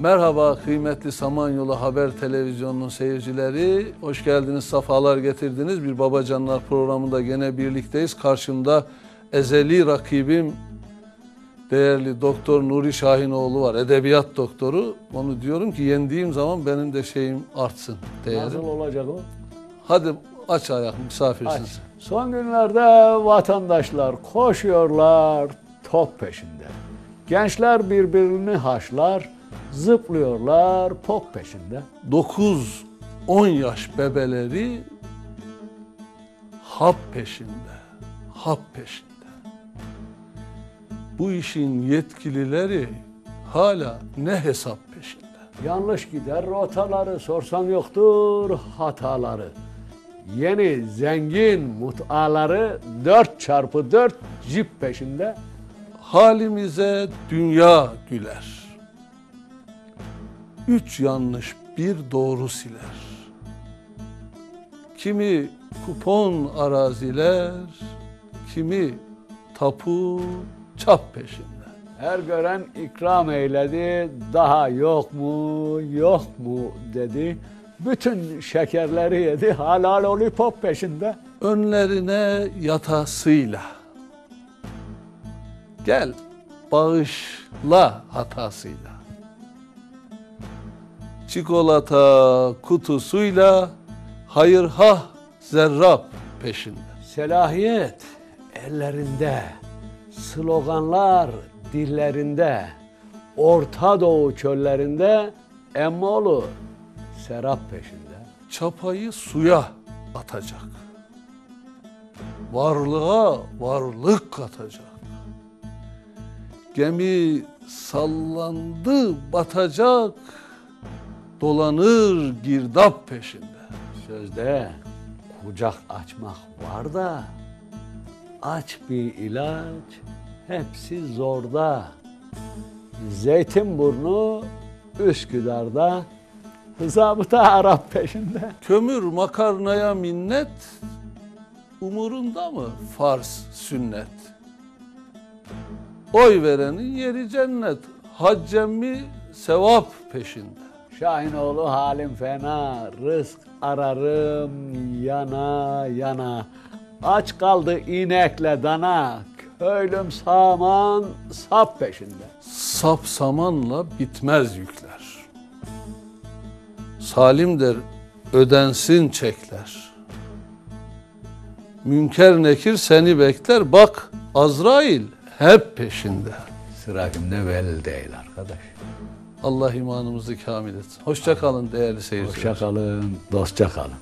Merhaba kıymetli Samanyolu Haber Televizyonu'nun seyircileri. Hoş geldiniz, safalar getirdiniz. Bir Babacanlar programında gene birlikteyiz. Karşımda ezeli rakibim değerli Doktor Nuri Şahinoğlu var. Edebiyat doktoru. Onu diyorum ki yendiğim zaman benim de şeyim artsın değerim. Nasıl olacak o? Hadi aç ayak misafirsin. Aç. Son günlerde vatandaşlar koşuyorlar top peşinde. Gençler birbirini haşlar, zıplıyorlar pop peşinde. 9-10 yaş bebeleri hap peşinde. Hap peşinde. Bu işin yetkilileri hala ne hesap peşinde? Yanlış gider rotaları sorsan yoktur hataları. Yeni zengin mutaları 4 çarpı 4 jip peşinde. Halimize dünya güler. Üç yanlış bir doğru siler. Kimi kupon araziler, kimi tapu çap peşinde. Her gören ikram eyledi, daha yok mu, yok mu dedi. Bütün şekerleri yedi, hala lollipop peşinde. önlerine yatasıyla. Gel bağışla hatasıyla. Çikolata kutusuyla hayır ha zerrab peşinde. Selahiyet ellerinde, sloganlar dillerinde, Orta Doğu çöllerinde Emmoğlu serap peşinde. Çapayı suya atacak. Varlığa varlık katacak. Gemi sallandı batacak. Dolanır girdap peşinde. Sözde kucak açmak var da aç bir ilaç hepsi zorda. Zeytinburnu Üsküdar'da zabıta Arap peşinde. Kömür makarnaya minnet umurunda mı farz sünnet? Oy verenin yeri cennet. Haccemi sevap peşinde. Şahinoğlu halim fena, rızk ararım yana yana. Aç kaldı inekle dana, köylüm saman sap peşinde. Sap samanla bitmez yükler. Salim der ödensin çekler. Münker nekir seni bekler bak Azrail hep peşinde. Sıra kimde belli değil arkadaş. Allah imanımızı kamil etsin. Hoşça kalın değerli seyirciler. Hoşça kalın, dostça kalın.